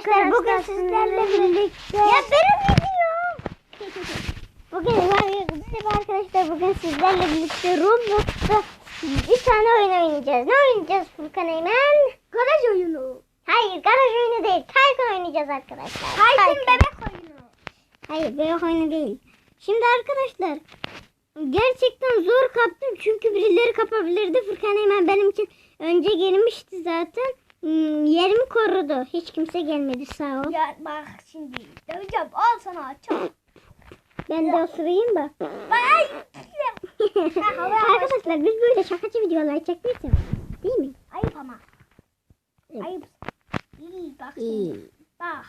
arkadaşlar bugün sizlerle birlikte. Ya benim videom. Bugün merhaba arkadaşlar bugün sizlerle birlikte Roblox'ta bir tane oyun oynayacağız. Ne oynayacağız Furkan Eymen? Garaj oyunu. Hayır garaj oyunu değil. Tycoon oynayacağız arkadaşlar. Tycoon bebek oyunu. Hayır bebek oyunu değil. Şimdi arkadaşlar gerçekten zor kaptım çünkü birileri kapabilirdi. Furkan Eymen benim için önce gelmişti zaten. Hmm, yerimi korudu. Hiç kimse gelmedi sağ ol. Ya bak şimdi döveceğim. Al sana çal. Ben de osurayım da. Ay. Arkadaşlar biz böyle şakacı videolar çekmeyi seviyoruz. Değil mi? Ayıp ama. Evet. Ayıp. İyi bak İyi. şimdi. Bak.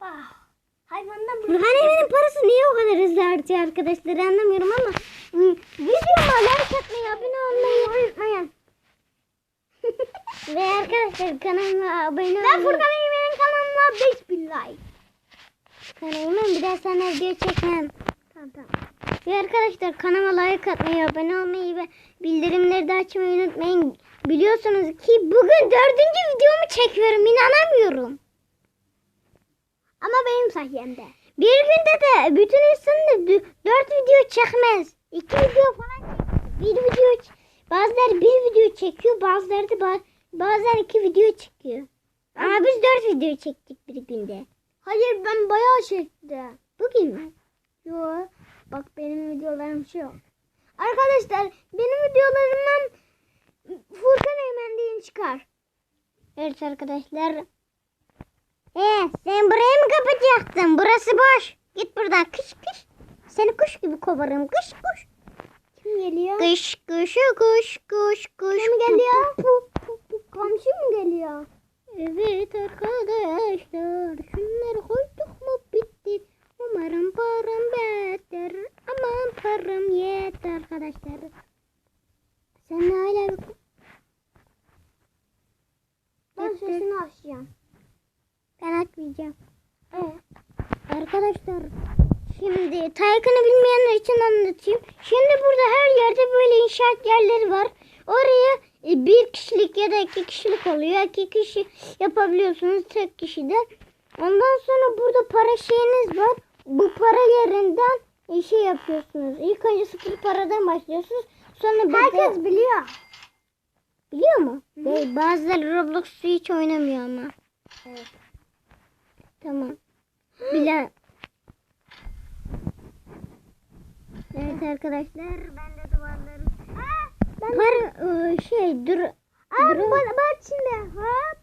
Bak. Hayvandan bir Furkan Eymen'in parası niye o kadar hızlı artıyor arkadaşlar anlamıyorum ama hmm, videoma like atmayı, abone olmayı unutmayın. Ve arkadaşlar kanalıma abone olmayı. Ben Furkan Eymen'in kanalına 5000 like. Kanalıma bir daha sana video çekmem. Tamam tamam. Ve arkadaşlar kanalıma like atmayı, abone olmayı ve bildirimleri de açmayı unutmayın. Biliyorsunuz ki bugün dördüncü videomu çekiyorum. inanamıyorum. Ama benim sayemde. Bir günde de bütün insan da dü- dört video çekmez. İki video falan çekiyor. Bir video bazıları bir video çekiyor, bazıları da ba- bazen iki video çekiyor. Ama biz dört video çektik bir günde. Hayır ben bayağı çektim. Bugün mü? Yo. Bak benim videolarım şu. Arkadaşlar benim videolarımdan Furkan Eymen diye çıkar. Evet arkadaşlar. Ee, sen burayı mı kapatacaktın? Burası boş. Git buradan kış kış. Seni kuş gibi kovarım. Kış kuş. Kim geliyor? Kış kuş kuş kuş kuş. Kim geliyor? Komşu mu geliyor? Evet arkadaşlar. Şunları koyduk mu bitti. Umarım param beter. Aman param yeter arkadaşlar. Sen hala bir... Ben Yeter. sesini açacağım. Ben atmayacağım. Evet. Arkadaşlar şimdi Taycan'ı bilmeyenler için anlatayım. Şimdi burada her yerde böyle inşaat yerleri var. Oraya bir kişilik ya da iki kişilik oluyor. İki kişi yapabiliyorsunuz tek kişiden. Ondan sonra burada para şeyiniz var. Bu para yerinden e, şey yapıyorsunuz. İlk önce sıfır paradan başlıyorsunuz. Sonra Herkes biliyor. biliyor mu? Değil, bazıları Roblox'u hiç oynamıyor ama. Evet. Tamam. Bilen. Evet arkadaşlar ben de duvarları. Ben Par ıı, şey dur. Aa, dur. bak, bak şimdi. Hop.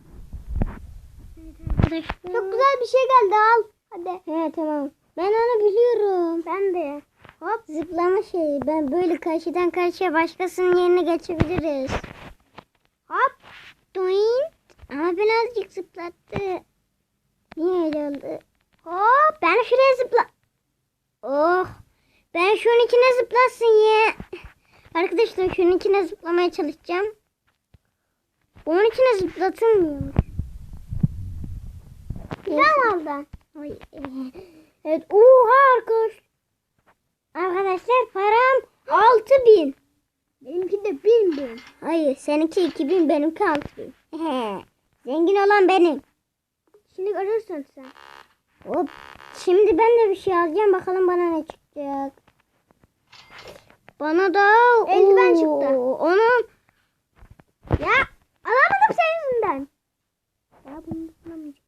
Çok güzel bir şey geldi al. Hadi. He tamam. Ben onu biliyorum. Ben de. Hop zıplama şeyi. Ben böyle karşıdan karşıya başkasının yerine geçebiliriz. Hop. Doink. Ama birazcık zıplattı. Niye öyle oldu? Hop. Ben şuraya zıpla. Oh. Ben şunun içine zıplasın ya. Arkadaşlar şunun içine zıplamaya çalışacağım. Onun içine zıplatılmıyormuş. Güzel oldu. Evet. Oha arkadaş. Arkadaşlar param 6000. Benimki de bin bin. Hayır seninki 2000 benimki 6000. He. Zengin olan benim. Şimdi görürsün sen. Hop. Şimdi ben de bir şey alacağım. Bakalım bana ne çıkacak. Bana da Eldiven Oo, çıktı. Onun Ya alamadım senin yüzünden. Ya bunu bulamayacağım.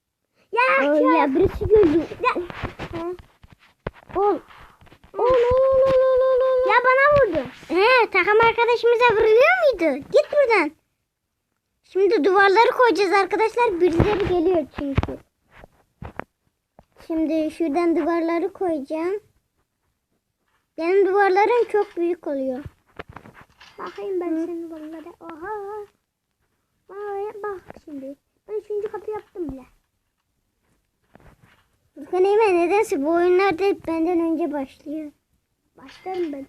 Ya şu ya birisi gördü. Ya. Ol. Ol ol ol ol ol ol. ya bana vurdu. He, takım arkadaşımıza vuruluyor muydu? Git buradan. Şimdi duvarları koyacağız arkadaşlar. Birileri geliyor çünkü. Şimdi şuradan duvarları koyacağım. Benim duvarlarım çok büyük oluyor. Bakayım ben senin bunlara. Oha. Bak, bak şimdi. Ben üçüncü katı yaptım bile. Furkan Eymen nedense bu oyunlarda hep benden önce başlıyor. Başlarım ben.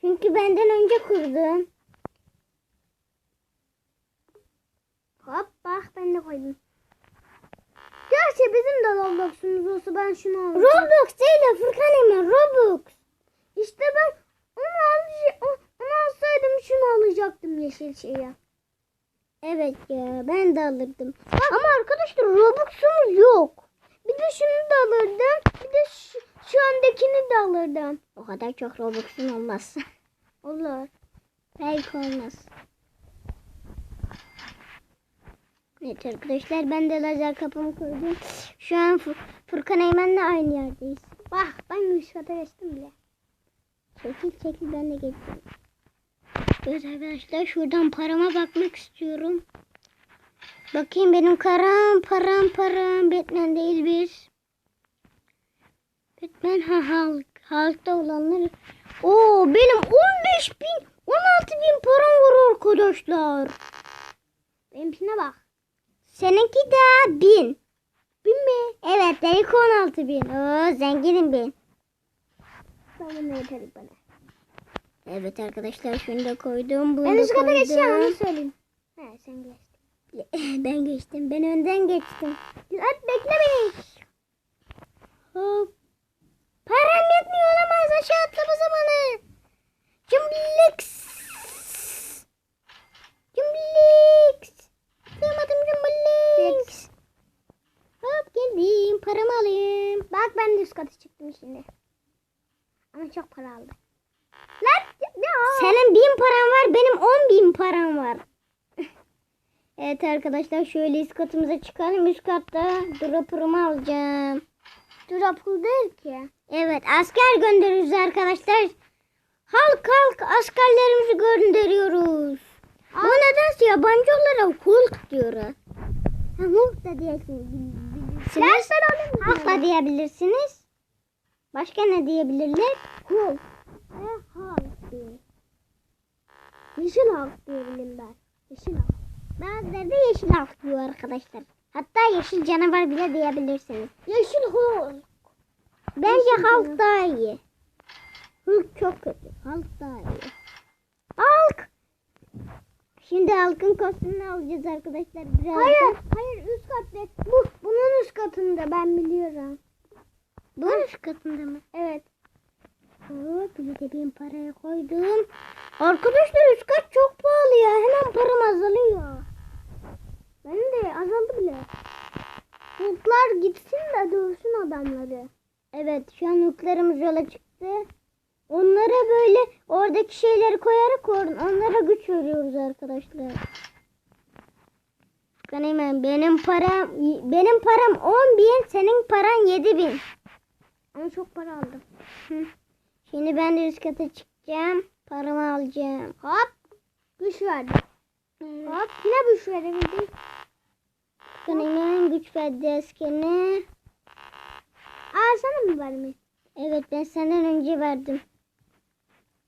Çünkü benden önce kurdum. Hop bak ben de koydum. Gerçi bizim de Roblox'umuz olsa ben şunu alacağım. Roblox değil de Furkan Eymen Robux. İşte ben onu, alacağım, onu alsaydım şunu alacaktım yeşil şeyi. Evet ya ben de alırdım. Ama arkadaşlar Robux'umuz yok. Bir de şunu da alırdım. Bir de şu, şu andakini de alırdım. O kadar çok Robux'un olmaz. Olur. Belki olmaz. Evet arkadaşlar ben de lazer kapımı koydum. Şu an Fur- Furkan Eymen'le aynı yerdeyiz. Bak ben kata geçtim bile. Çekil çekil ben de geçtim. Evet arkadaşlar şuradan parama bakmak istiyorum. Bakayım benim karam param param Batman değil bir. Batman ha halk. Halkta olanlar. Oo benim 15 bin 16 bin param var arkadaşlar. Benimkine bak. Seninki de bin. Bin mi? Evet benimki 16 bin. Oo zenginim ben. Tamam yeter bana. Evet arkadaşlar şunu da koydum. Bunu En da üst kata geçeceğim onu söyleyeyim. He sen geçtin. ben geçtim. Ben önden geçtim. Hadi bekle beni. Hop. Param yetmiyor olamaz. Aşağı atlama zamanı. Cumbliks. Cumbliks. Atlayamadım cumbliks. Hop geldim. Paramı alayım. Bak ben de üst kata çıktım şimdi. Ama çok para aldı. Lan ya. Senin bin paran var. Benim on bin param var. evet arkadaşlar şöyle üst katımıza çıkalım. Üst katta dropper'ımı alacağım. Apıl değil ki. Evet asker gönderiyoruz arkadaşlar. Halk halk askerlerimizi gönderiyoruz. Bu nedense yabancı olarak Hulk diyoruz. Ha, Hulk da. Ders Halk da diyebilirsiniz. Başka ne diyebilirler? Hulk. Ve halk diyor. Yeşil halk diyebilirim ben. Yeşil halk. Bazıları da yeşil halk diyor arkadaşlar. Hatta yeşil canavar bile diyebilirsiniz. Yeşil Hulk. Bence halk daha iyi. Hulk çok kötü. Halk daha iyi. Şimdi halkın kostümünü alacağız arkadaşlar. Birazdan. Hayır, hayır üst katta. Bu, bunun üst katında ben biliyorum. Bu üst katında mı? Evet. Hop bir de bin paraya koydum. Arkadaşlar üst kat çok pahalı ya. Hemen param azalıyor. Benim de azaldı bile. Hulklar gitsin de dövsün adamları. Evet şu an yüklerimiz yola çıktı. Onlara böyle oradaki şeyleri koyarak onlara güç veriyoruz arkadaşlar. Ben hemen benim param benim param 10 bin senin paran 7 bin. Ama çok para aldım. Hı. Şimdi ben de üst kata çıkacağım. Paramı alacağım. Hop. Güç verdi. Evet. Hop. Yine güç verebildim. Ben hemen güç verdi askerine. Aa sana mı vermiş? Evet ben senden önce verdim.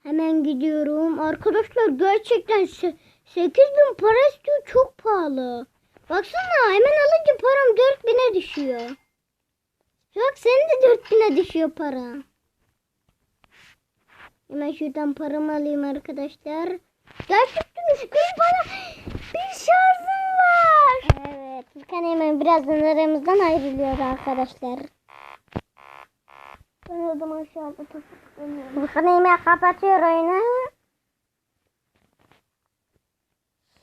Hemen gidiyorum. Arkadaşlar gerçekten 8 bin para istiyor. Çok pahalı. Baksana hemen alınca param 4 bine düşüyor. Bak senin de 4 bine düşüyor para. Hemen şuradan paramı alayım arkadaşlar. Gerçekten 3 bin para. Bir şarjım var. Evet. Furkan hemen birazdan aramızdan ayrılıyor arkadaşlar. Ben o zaman şu an otobüs Furkan hemen kapatıyor oyunu.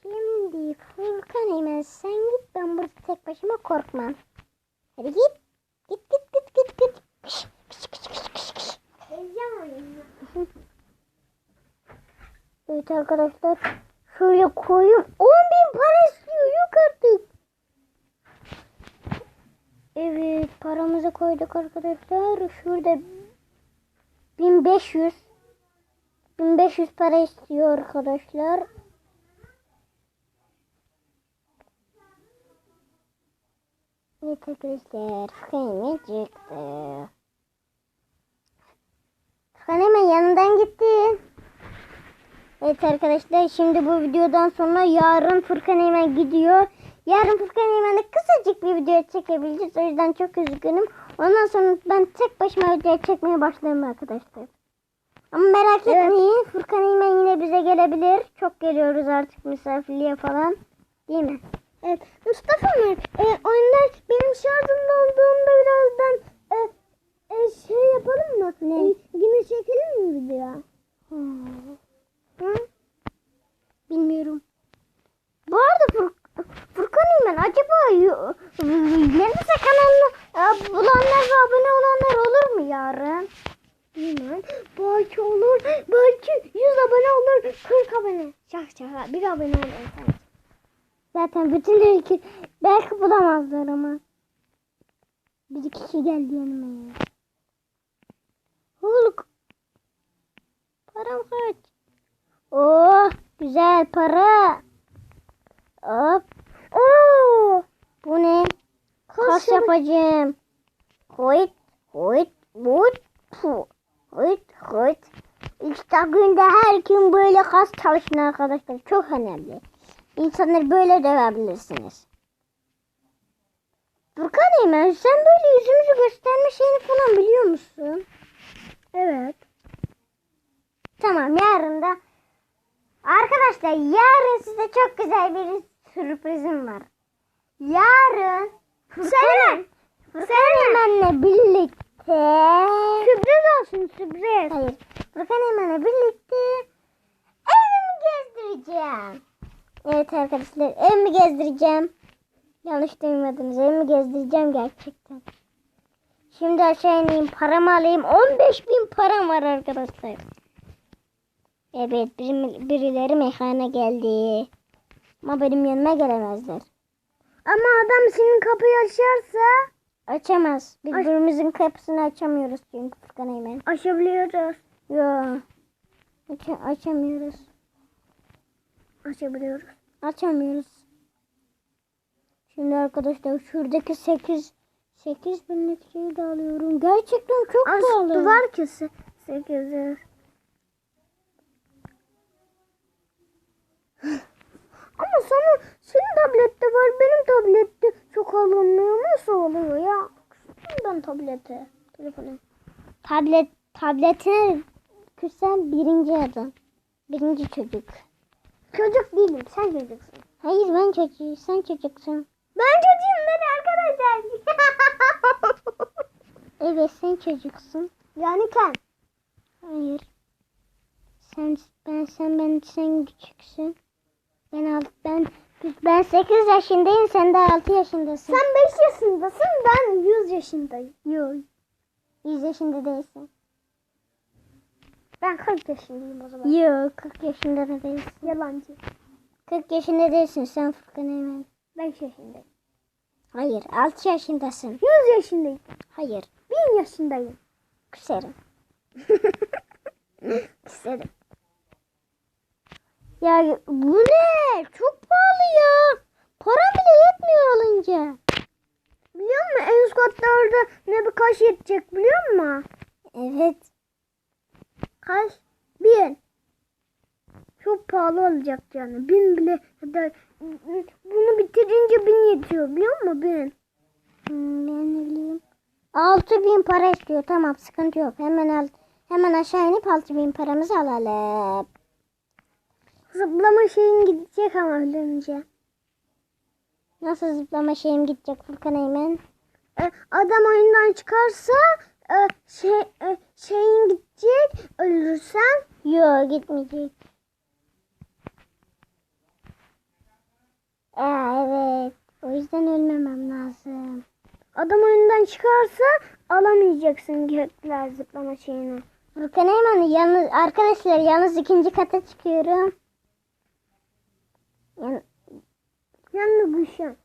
Şimdi Furkan hemen sen git ben burada tek başıma korkmam. Hadi git. Git git git git git. Kış, kış, kış, kış, kış. Evet arkadaşlar şöyle koyayım. 10 bin para istiyor yok artık. Evet paramızı koyduk arkadaşlar. Şurada 1500 1500 para istiyor arkadaşlar. Evet arkadaşlar Furkan çıktı. Furkan hemen yanından gitti. Evet arkadaşlar şimdi bu videodan sonra yarın Furkan hemen gidiyor. Yarın Furkan Eymen'de kısacık bir video çekebileceğiz. O yüzden çok üzgünüm. Ondan sonra ben tek başıma video çekmeye başlarım arkadaşlar. Ama merak Evet. etmeyin. Furkan Eymen yine bize gelebilir. Çok geliyoruz artık misafirliğe falan. Değil mi? Evet. Mustafa Ömer, e, oyunlar benim şarjım dolduğunda birazdan e, e, şey yapalım mı? Ne? E, yine çekelim mi video? Hmm. Hı? Bilmiyorum. Bu arada Fur Furkan İmen acaba Yenise kanalını e, bulanlar ve abone olanlar olur mu yarın? Bilmem. Belki olur. Belki 100 abone olur. 40 abone. Şaka şaka. Bir abone olur. Zaten bütün ülke belki bulamazlar ama. Bir kişi geldi yanıma ya. Hulk. Param kaç? Oh güzel para. Hop. Oo, bu ne? Kas yapacağım. Hoyt, hoyt, hoyt. Hoyt, hoyt. İşte günde her gün böyle kas çalışın arkadaşlar. Çok önemli. İnsanları böyle dövebilirsiniz. Furkan Eymen sen böyle yüzümüzü gösterme şeyini falan biliyor musun? Evet. Tamam yarın da Arkadaşlar yarın size çok güzel bir sürprizim var. Yarın Furkan, Furkan Eymen'le birlikte Sürpriz olsun sürpriz. Hayır. Furkan birlikte evimi gezdireceğim. Evet arkadaşlar evimi gezdireceğim. Yanlış duymadınız. Evimi gezdireceğim gerçekten. Şimdi aşağı ineyim paramı alayım. 15 bin param var arkadaşlar. Evet bir, birileri mekana geldi. Ama benim yanıma gelemezler. Ama adam senin kapıyı açarsa Açamaz. Birbirimizin kapısını açamıyoruz çünkü Furkan Eymen. açabiliyoruz. Yok. Aç- açamıyoruz. Açabiliyoruz. Açamıyoruz. Şimdi arkadaşlar şuradaki 8 8 binlik şeyi de alıyorum. Gerçekten çok Az pahalı. duvar köşesi. 800. Ama sana senin tablette var benim tablette çok alınmıyor. Nasıl oluyor ya? Ben tablete. Telefona. Tablet tabletine küsen birinci adam. Birinci çocuk. Çocuk değilim sen çocuksun. Hayır ben çocuğum. Sen çocuksun. Ben çocuğum ben arkadaşlar. Evet sen çocuksun. yani sen. Hayır. Sen ben sen ben sen küçüksün. Ben alt ben ben 8 yaşındayım sen de 6 yaşındasın. Sen 5 yaşındasın ben 100 yaşındayım. Yok. 100 yaşında değilsin. Ben 40 yaşındayım o zaman. Yok 40 yaşında da değilsin. Yalancı. 40 yaşında değilsin sen Furkan Eymen. 5 yaşındayım. Hayır 6 yaşındasın. 100 yaşındayım. Hayır 1000 yaşındayım. küserim. küserim. Ya bu ne? Çok pahalı ya. Param bile yetmiyor alınca. Biliyor musun en üst katlarda ne bir kaş yetecek biliyor musun? Evet. Kaç? Bin. Çok pahalı olacak yani. Bin bile da bunu bitirince bin yetiyor biliyor musun? Bin. Hmm, ben ne bileyim. 6000 para istiyor. Tamam sıkıntı yok. Hemen al. Hemen aşağı inip 6000 paramızı alalım. Zıplama şeyin gidecek ama ölünce. Nasıl zıplama şeyim gidecek Furkan Eymen? E, adam oyundan çıkarsa e, şey e, şeyin gidecek ölürsen. Yok gitmeyecek. Evet. O yüzden ölmemem lazım. Adam oyundan çıkarsa alamayacaksın gökler zıplama şeyini. Furkan Eymen yalnız arkadaşlar yalnız ikinci kata çıkıyorum. Yani, Yanına düşen.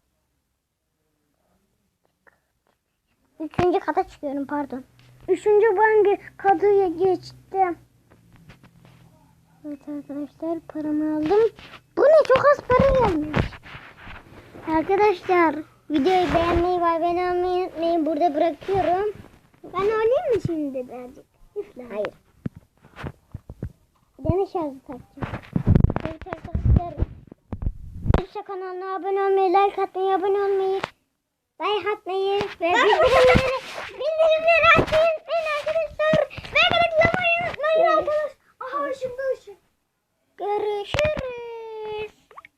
üçüncü kata çıkıyorum pardon. Üçüncü banki kadıya geçtim. Evet arkadaşlar paramı aldım. Bu ne çok az para gelmiş. Arkadaşlar videoyu beğenmeyi ve abone olmayı unutmayın. Burada bırakıyorum. Ben oynayayım mı şimdi birazcık? Hayır. Dene şarjı takacağım. Evet arkadaşlar. Yoksa kanalına abone olmayı, like atmayı, abone olmayı, like atmayı ve bildirimleri, bildirimleri açmayı unutmayın arkadaşlar. Ve kanalına abone olmayı unutmayın arkadaşlar. Aha şimdi ışık. Görüşürüz.